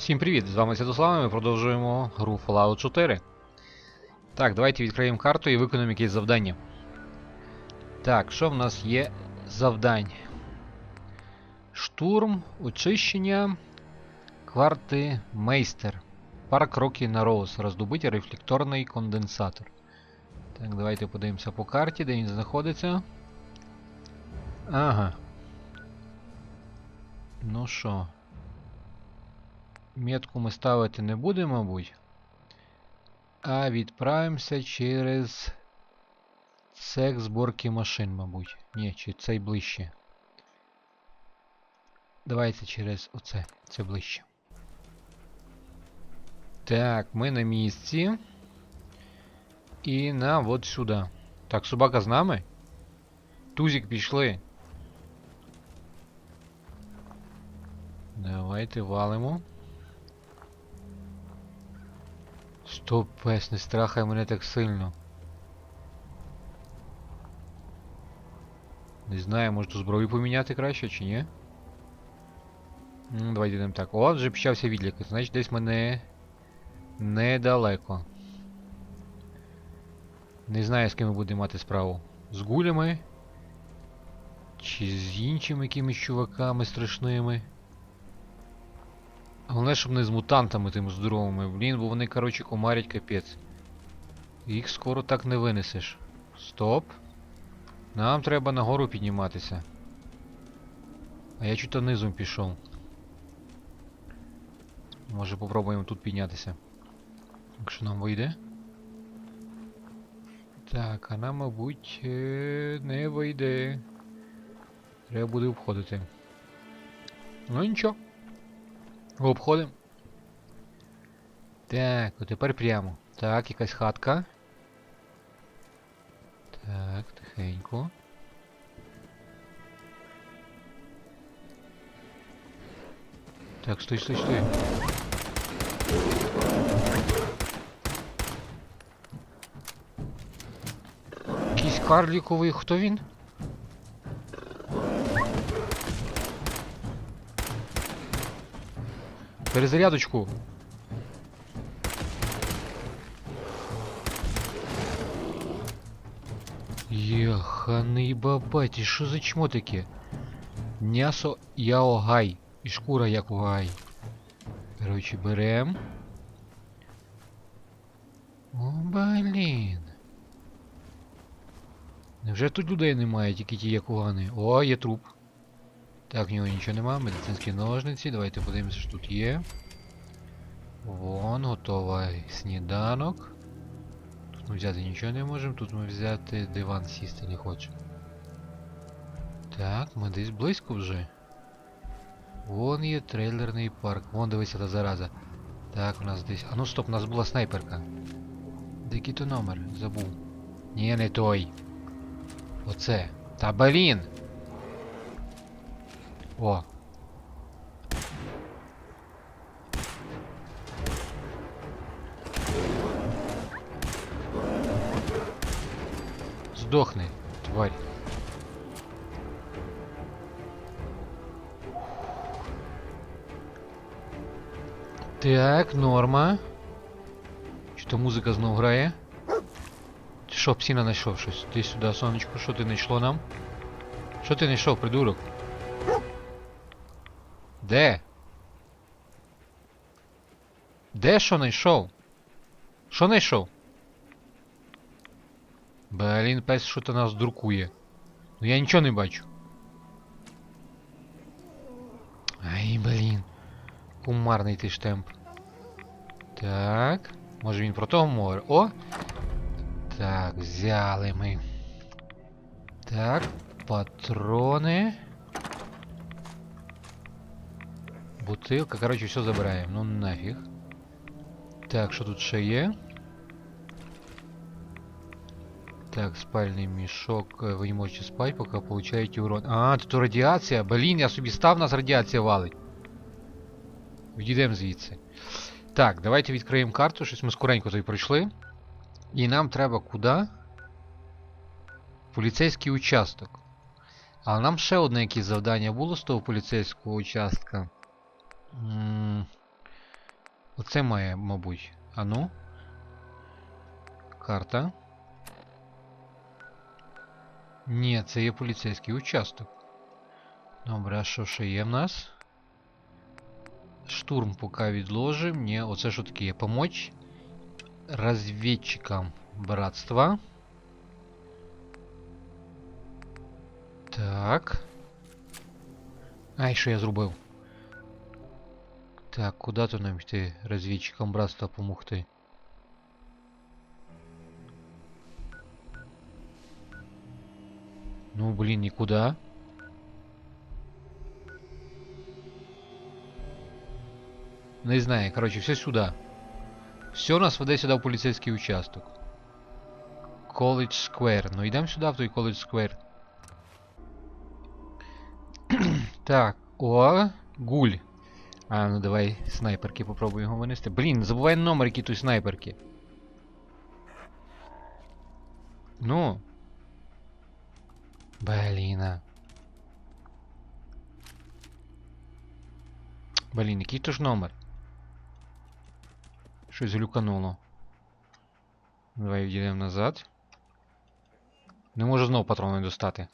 Всім привіт! З вами Святослав, ми продовжуємо гру Fallout 4. Так, давайте відкриємо карту і виконаємо якесь завдання. Так, що в нас є завдань? Штурм, очищення, кварти мейстер. Парк Рокі на Роуз. Роздобиття рефлекторний конденсатор. Так, давайте подивимося по карті, де він знаходиться. Ага. Ну що. Метку ми ставити не будемо, мабуть. А відправимося через цех зборки машин, мабуть. Ні, чи цей ближче. Давайте через оце. Це ближче. Так, ми на місці. І на от сюди. Так, собака з нами? Тузик пішли. Давайте валимо. Стоп, пес, не страхай мене так сильно. Не знаю, може ту зброю поміняти краще чи ні? Ну, давайте йдемо так. О, вже почався відлік. Значить десь мене недалеко. Не знаю, з ким ми будемо мати справу. З гулями? Чи з іншими якимись чуваками страшними? Головне, щоб не з мутантами тими здоровими, блін, бо вони, коротше, комарять капець. Їх скоро так не винесеш. Стоп. Нам треба нагору підніматися. А я чуть низом пішов. Може попробуємо тут піднятися. Якщо нам вийде. Так, а нам, мабуть, е, не вийде. Треба буде обходити. Ну нічого. Обходимо. Так, от тепер прямо. Так, якась хатка. Так, тихенько. Так, стой, стой, стой. Якийсь карліковий, хто він? Перезарядочку. Єханий бабаті, що за чмо таке? М'ясо яогай. І шкура як угай. Короче, берем. О, блін. Невже тут людей немає, тільки ті якугани? О, є труп. Так, в нього нічого нема, медицинські ножниці. Давайте подивимося, що тут є. Вон, готовий сніданок. Тут ми взяти нічого не можемо, тут ми взяти диван сісти не хочемо. Так, ми десь близько вже. Вон є трейлерний парк. Вон дивися та зараза. Так, у нас десь. А ну стоп, у нас була снайперка. Де який то номер? Забув. Ні, не той. Оце. Та блін! О. Сдохни, тварь. Так, норма. Що музика знов грає? Ти що, псіна знайшов щось? Ти сюди, сонечко, що ти знайшло нам? Що ти знайшов, придурок? Де? Де що знайшов? Що знайшов? Блін, пес що то нас друкує. Ну я нічого не бачу. Ай, блін. Кумарний ти штемп. Так. Може він про того море. О! Так, взяли ми. Так, патрони. Бутилка, короче, все забираємо. Ну нафіг. Так, що тут ще? Так, спальний мішок. Е, Ви не можете спати, поки получаєте урон. А, тут радіація. Блін, я собі став, нас радіація валить. Відійдемо звідси. Так, давайте відкриємо карту, щось ми скоренько тут пройшли. І нам треба куди? Поліцейський участок. Але нам ще одне якесь завдання було з того поліцейського участка. М, Оце має, мабуть. Ану. Карта. Ні, це є поліцейський участок. Добре, а що ще є в нас? Штурм поки відложим. Ні, оце що таке є? Помочь разведчикам братства. Так. Ай, що я зробив? Так, куди то нам йти розвідчикам братства помогти? Ну, блін, нікуди. Не знаю, короче, все сюда. Все нас веде сюди в поліцейський участок. College Square. Ну йдемо сюди, в той College Square. так, о, гуль. А, ну давай снайперки попробуємо його винести. Блін, забувай номер, який той снайперки. Ну. Блін. Блін, який то ж номер? Щось глюкануло. Давай відійдемо назад. Не можу знову патрони достати.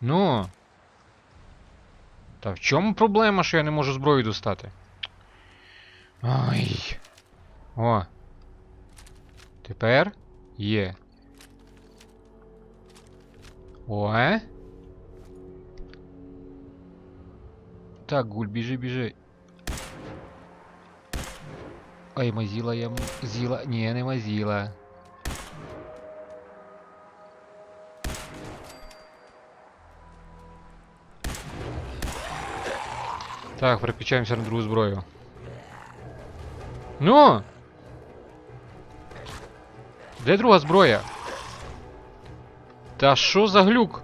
Ну. Та в чому проблема, що я не можу зброю достати? Ай. О. Тепер є. О? Так, гуль, біжи, біжи. Ой, мазіла я з'їла. Ні, не мазіла. Так, переключаємося на другу зброю. Ну! Де друга зброя? Та що за глюк?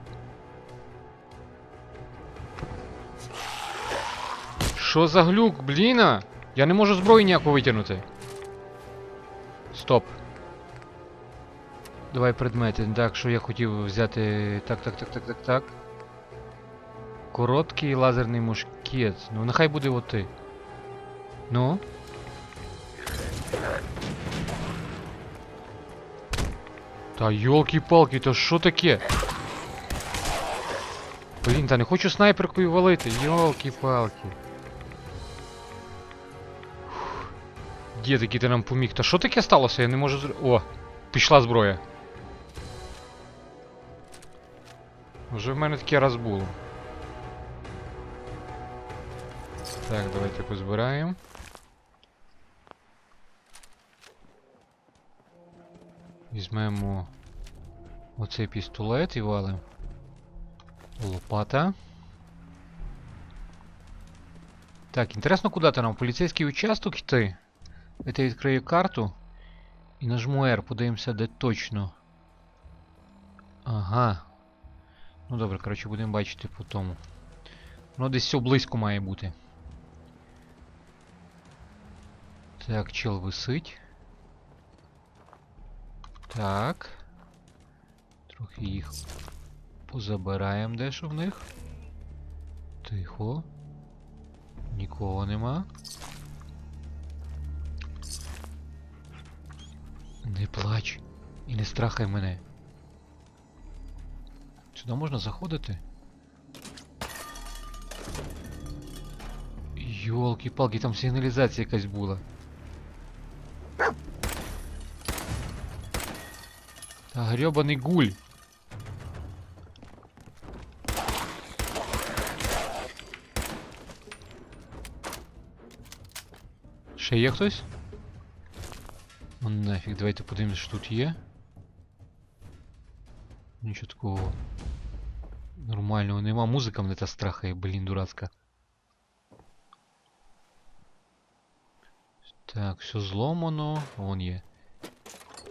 Що за глюк, бліна? Я не можу зброю ніяку витягнути. Стоп. Давай предмети. Так, що я хотів взяти. Так, так, так, так, так, так. Короткий лазерний мушкет. Ну, нехай буде от ти. Ну. Та йолки-палки, то що таке? Блін, та не хочу снайперкою валити, йолки-палки. Дід, який ти нам поміг. Та що таке сталося? Я не можу зр... О! Пішла зброя. Вже в мене таке раз було. Так, давайте позбираємо. Візьмемо оцей пістолет і валимо. Лопата. Так, інтересно, куди ти нам? В поліцейський участок йти? Я відкрию карту і нажму R, подивимося, де точно. Ага. Ну добре, коротше, будемо бачити по тому. Воно десь все близько має бути. Так, чел висить. Так. Трохи їх позабираємо дещо в них. Тихо. Нікого нема. Не плач і не страхай мене. Сюди можна заходити? Йолки-палки, там сигналізація якась була. Та грёбаний гуль. Ще є хтось? Ну нафіг, давайте подивимось, що тут є. Нічого такого нормального нема. Музика мене та страхає, блін, дурацька. Так, все зломано. Вон є.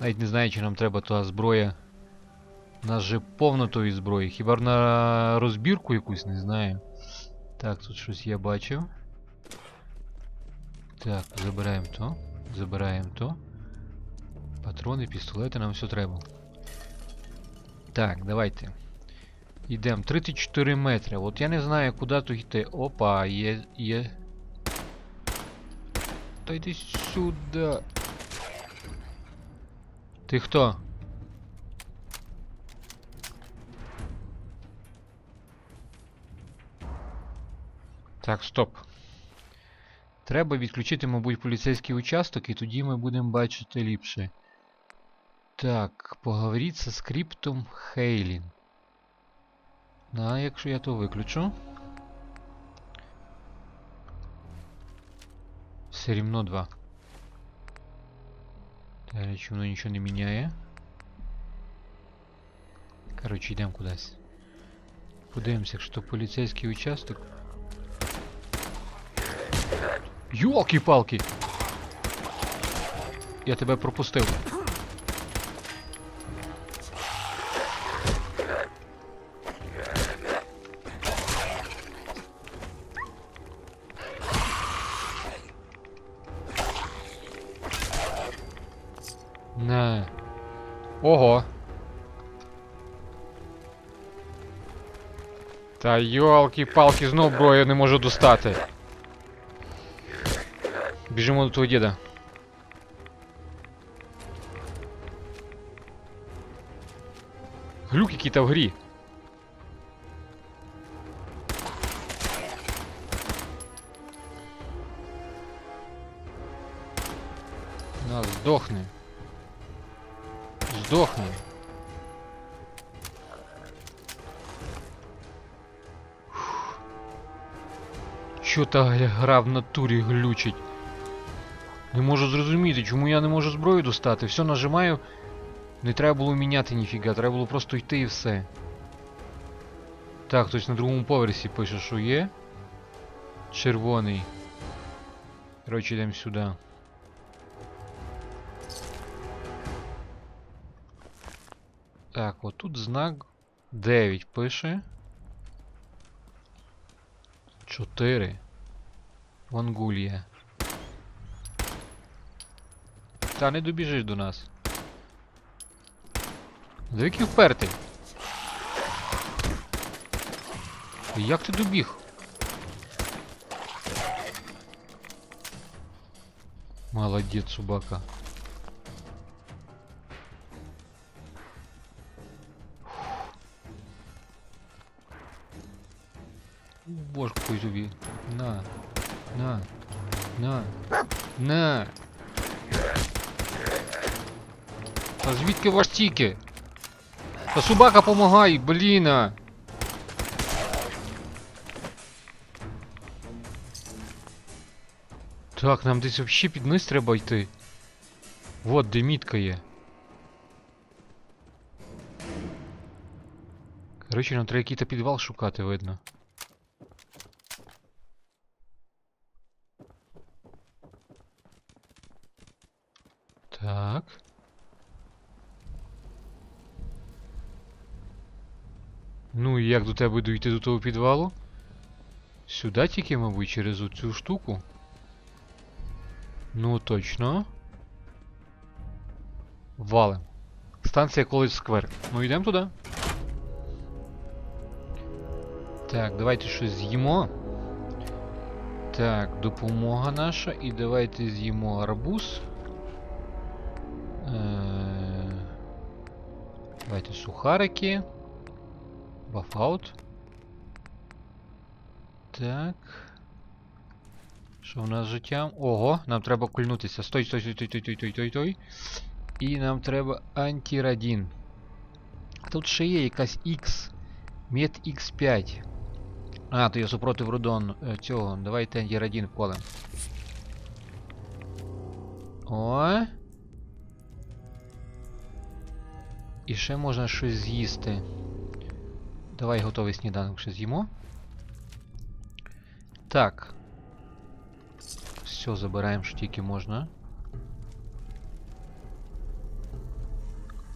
Навіть не знаю, чи нам треба та зброя. У нас же повно тої зброї. Хіба на розбірку якусь, не знаю. Так, тут щось я бачив. Так, забираємо то. Забираємо то. Патрони, пістолети, нам все треба. Так, давайте. Йдемо. 34 метри. От я не знаю, куди тут йти. Опа, є. є. Та йди сюди. Ти хто? Так, стоп. Треба відключити, мабуть, поліцейський участок, і тоді ми будемо бачити ліпше. Так, поговоріть зі скриптом Хейлін. А якщо я то виключу. Все рівно 2. Э, Короче, ну ничего не меняя. Короче, идем куда-то. Пудаемся, что полицейский участок. Ёлки-палки! Я тебя пропустил. Ого. Та йолки-палки, знов брою не можу достати. Біжимо до твого діда. Глюк який-то в грі. Що та гра в натурі глючить? Не можу зрозуміти, чому я не можу зброю достати. Все нажимаю. Не треба було міняти ніфіга, треба було просто йти і все. Так, хтось на другому поверсі пише, що є. Червоний. Коротше, йдемо сюди. Так, отут знак 9 пише. 4. Вангулія. Та не добіжиш до нас. Дивики впертий. Як ти добіг? Молодець, собака. Божку тобі. На. На. На. На. А звідки ваш тіки? Та собака помагай, бліна! Так, нам десь взагалі під низ треба йти. Вот, де мітка є. Коротше, нам треба якийсь підвал шукати, видно. Так. Ну і як до тебе дійти до того підвалу? Сюди тільки, мабуть, через оцю штуку. Ну, точно. Валим. Станція колись сквер. Ну йдемо туди. Так, давайте щось з'їмо. Так, допомога наша. І давайте з'їмо арбуз. Давайте сухарики. Бафаут. Так. Що у нас з життям? Ого, нам треба кульнутися. Стой, стой, стой, стой, стой, стой, стой, стой. І нам треба антирадін. Тут ще є якась X. Мед X5. А, то я супротив рудон е, цього. Давайте антирадін впалимо. О. І ще можна щось з'їсти. Давай готовий сніданок ще з'їмо. Так. Все, забираємо, що тільки можна.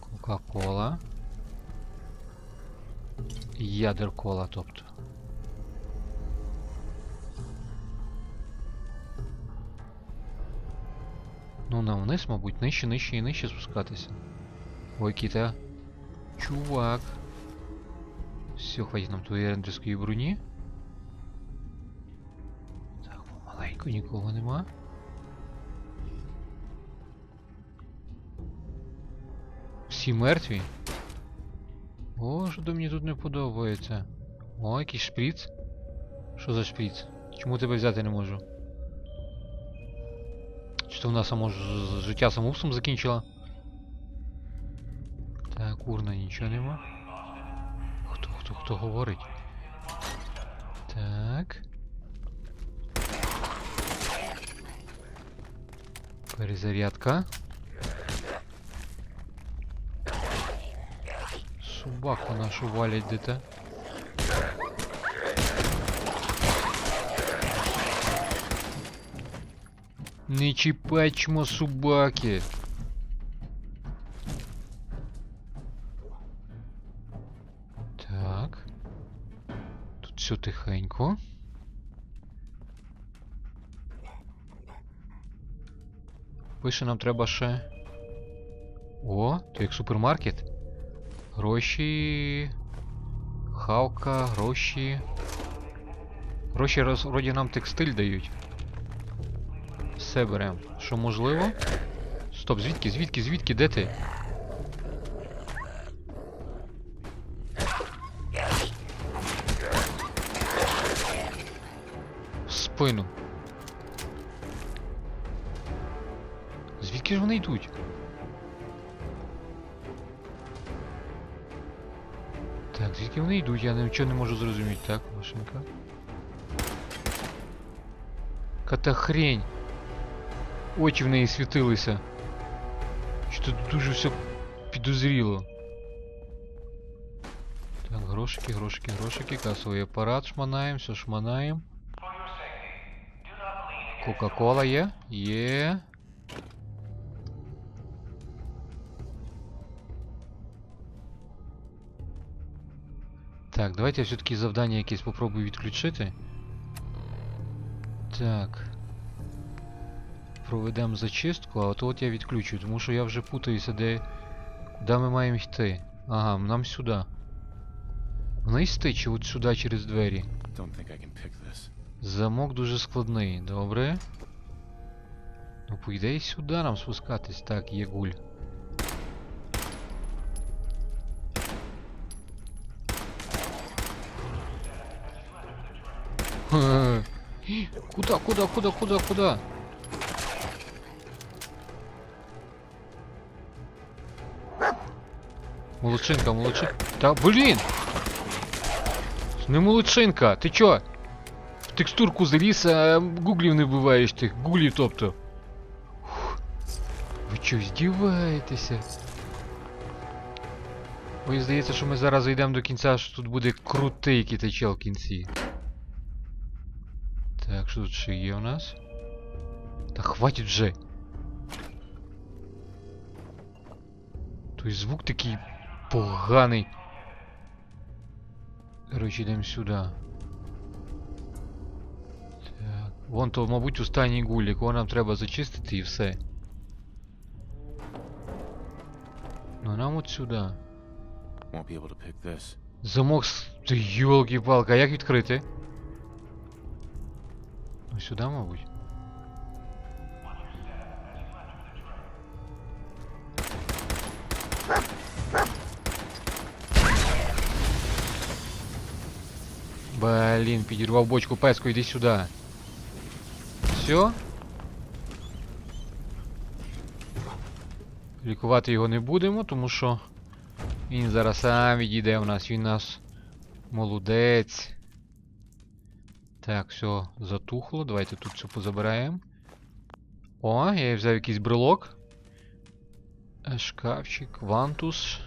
Кока-кола. Ядер кола, тобто. Ну, нам вниз, мабуть, нижче, нижче і нижче спускатися. Какой-то чувак. Все, хватит нам твои рендерської бруни Так, маленько никого нема. все мертві. О, что-то мені тут не подобається. О, якийсь шприц. Що за шприц? Чому тебе взяти не можу? Чи то вона само життя самоусом закінчила? Урна нічого нема. Хто, хто, хто говорить? Так. Перезарядка. Собаку нашу валять де-то. Не чіпачмо собаки. Все тихенько. Пише, нам треба ще. О, то як супермаркет. Гроші. Хавка, гроші. Гроші вроді нам текстиль дають. Все беремо. Що можливо? Стоп, звідки, звідки, звідки, де ти? Спину. Звідки ж вони йдуть? Так, звідки вони йдуть? Я нічого не можу зрозуміти. Так, машинка. Ката хрень. Очі в неї світилися. Що тут дуже все підозріло. Так, грошики, грошики, грошики, касовий апарат шманаємо, все шманаємо. Кока-кола є? Є. Так, давайте я все-таки завдання якесь попробую відключити. Так. Проведемо зачистку, а от от я відключу, тому що я вже путаюся, де. Куди ми маємо йти? Ага, нам сюди. Вниз йти чи от сюди через двері? Don't think I can pick this. Замок дуже складний, добре. Ну, по ідеї сюди нам спускатись. Так, є гуль. Куда, куда, куда, куда, куда? Молодчинка, молодчинка. Та блін! Не молодчинка, ти чо? Текстурку заліз, а гуглів не вбиваєш тих. Гуглів тобто. Фух. Ви чо, здіваєтеся? Ой, здається, що ми зараз зайдемо до кінця, що тут буде крутий китачел в кінці. Так, що тут ще є у нас? Та хватить вже. Той звук такий поганий. Короче, йдемо сюди. Вон то, мабуть, останній гуль, якого нам треба зачистити і все. Ну нам от сюди. Замок с... Ти ёлки-палки, а як відкрити? Ну сюди, мабуть. Блін, підірвав бочку песку, йди сюди. Все? Лікувати його не будемо, тому що він зараз сам відійде у нас, він нас молодець. Так, все, затухло. Давайте тут все позабираємо. О, я взяв якийсь брелок. Шкафчик, вантус.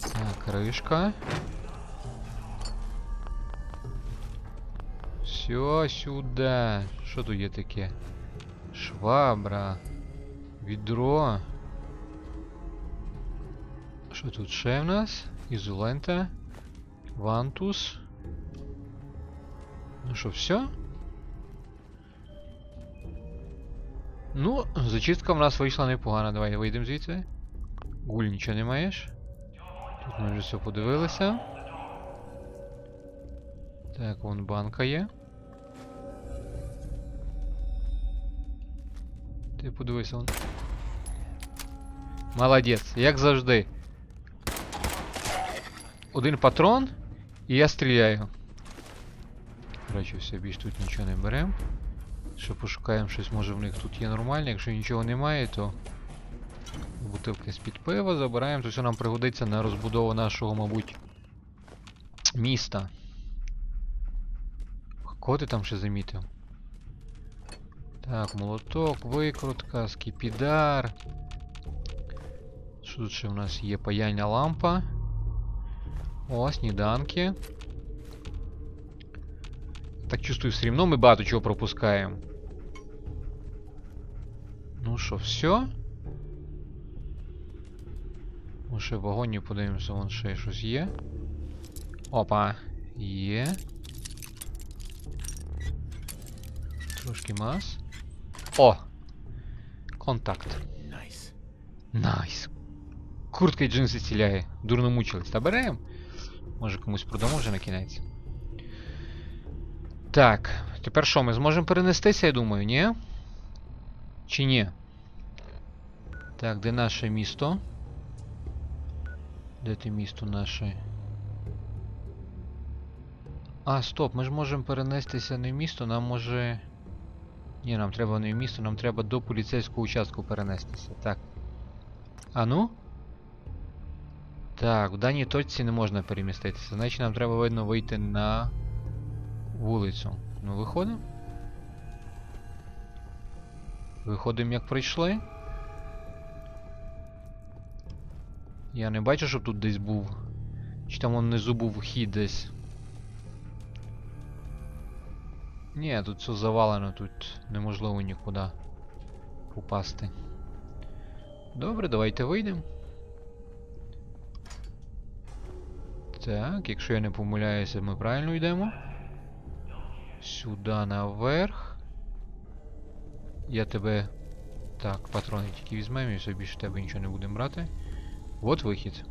Так, кришка. Все сюди. Що тут є таке? Швабра. Відро. Що тут ще в нас? Ізолента. Вантус. Ну що, все? Ну, зачистка в нас вийшла непогана. Давай вийдемо звідси. Гуль нічого не маєш. Тут ми вже все подивилися. Так, вон банка є. Ти подивися. Молодець, як завжди. Один патрон, і я стріляю. Коротше, все, більш тут нічого не беремо. Що пошукаємо щось, може в них тут є нормальне. Якщо нічого немає, то бутилки з-під пива забираємо. То все нам пригодиться на розбудову нашого, мабуть, міста. Кого ти там ще замітив? Так, молоток, викрутка, скіпідар. Що тут ще в нас є паяльна лампа? О, сніданки. Так чувствую, все рівно ми багато чого пропускаємо. Ну що, все? Ми ще в вагоні подивимося, вон ще щось є. Опа, є. Трошки мас. О! Контакт. Nice. Найс. Куртка і джинси ціляє. Дурно мучились. Та берем. Може комусь продамо вже на кінець. Так, тепер що, ми зможемо перенестися, я думаю, ні? Чи ні? Так, де наше місто? Де те місто наше? А, стоп, ми ж можемо перенестися не в місто, нам може. Ні, нам треба не в місто, нам треба до поліцейського участку перенестися. Так. А ну? Так, в даній точці не можна переміститися. Значить нам треба видно вийти на вулицю. Ну, виходимо. Виходимо, як прийшли. Я не бачу, щоб тут десь був. Чи там вон внизу був вхід десь. Ні, тут все завалено, тут неможливо нікуди попасти. Добре, давайте вийдемо. Так, якщо я не помиляюся, ми правильно йдемо. Сюди наверх. Я тебе. Так, патрони тільки візьмемо і все більше тебе нічого не будемо брати. От вихід.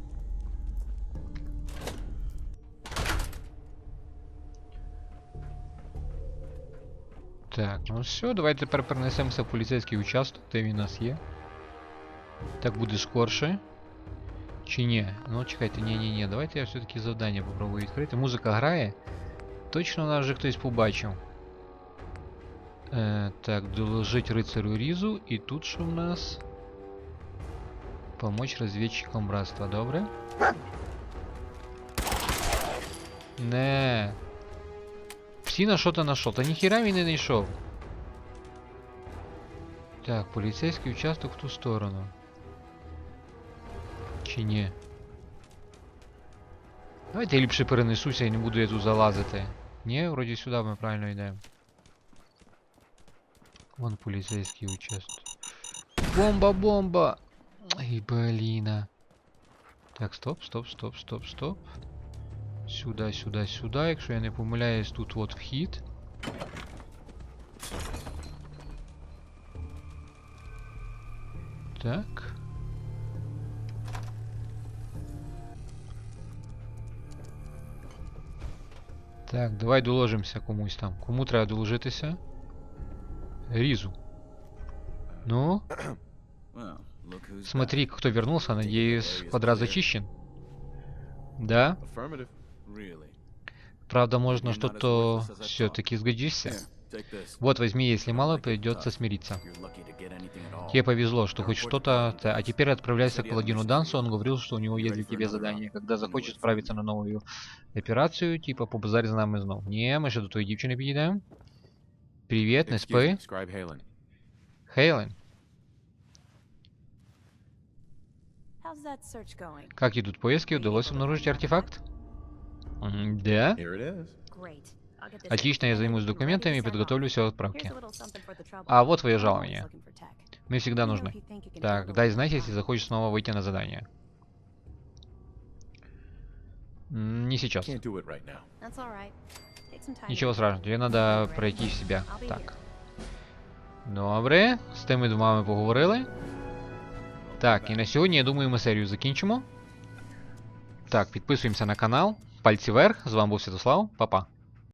Так, ну все, давайте тепер перенесемося в поліцейський участок, де він у нас є. Так буде скорше. Чи ні? Ну чекайте, ні, ні, ні. Давайте я все-таки завдання попробую відкрити. Музика грає. Точно нас вже хтось побачив. Е, так, доложить рицарю Різу. І тут що в нас? Помочь розвідчикам братства, добре? Не. Всі на що то нашов. Та ніхіра він не знайшов. Так, поліцейський участок в ту сторону. Чи ні? Давайте я ліпше перенесуся і не буду я тут залазити. Ні, вроді сюди ми правильно йдемо. Вон поліцейський участок. Бомба, бомба! Ай, бліна. Так, стоп, стоп, стоп, стоп, стоп. Сюди, сюди, сюди. Якщо я не помиляюсь, тут от вхід. Так. Так, давай доложимося комусь там. Кому треба доложитися? Різу. Ну, who's смотри, кто вернулся, надеюсь, квадрат зачищен. Да? Affirmative. back. Really? Правда, можно Maybe not as что-то worthless as I thought. все-таки сгодишься. Here, take this. Вот, возьми, если мало, Like it придется tough. смириться. You're lucky to get anything at all. Тебе повезло, что хоть что-то... т- А теперь отправляйся к паладину Дансу, он говорил, что у него есть для тебя задание. Когда захочешь справиться на новую операцию, типа побазарь з нами знов. Ні, ми ще до тої дівчини підійдемо. Привіт, не Excuse спи. me, Scribe Halen. Хейлен, How's that search going? как идут поиски? Удалось обнаружить артефакт? М, Да. Here it is. Great. I'll get this Отлично, я info займусь ready to документами и send off. подготовлю все Here's отправки. a little something for the trouble. А вот твое I'm always жалование. looking for tech. Мы всегда Let me know нужны. if you think you can Так, handle дай it. знать, если захочешь снова выйти на задание. М, Не сейчас. Can't do it right now. That's all right. Take some time. Ничего страшного, тебе надо пройти в себя. I'll be Так. here. Добре, з тими двома ми поговорили. Так, і на сьогодні, я думаю, ми серію закінчимо. Так, підписуємося на канал. Пальці вверх. З вами був Святослав. Па-па.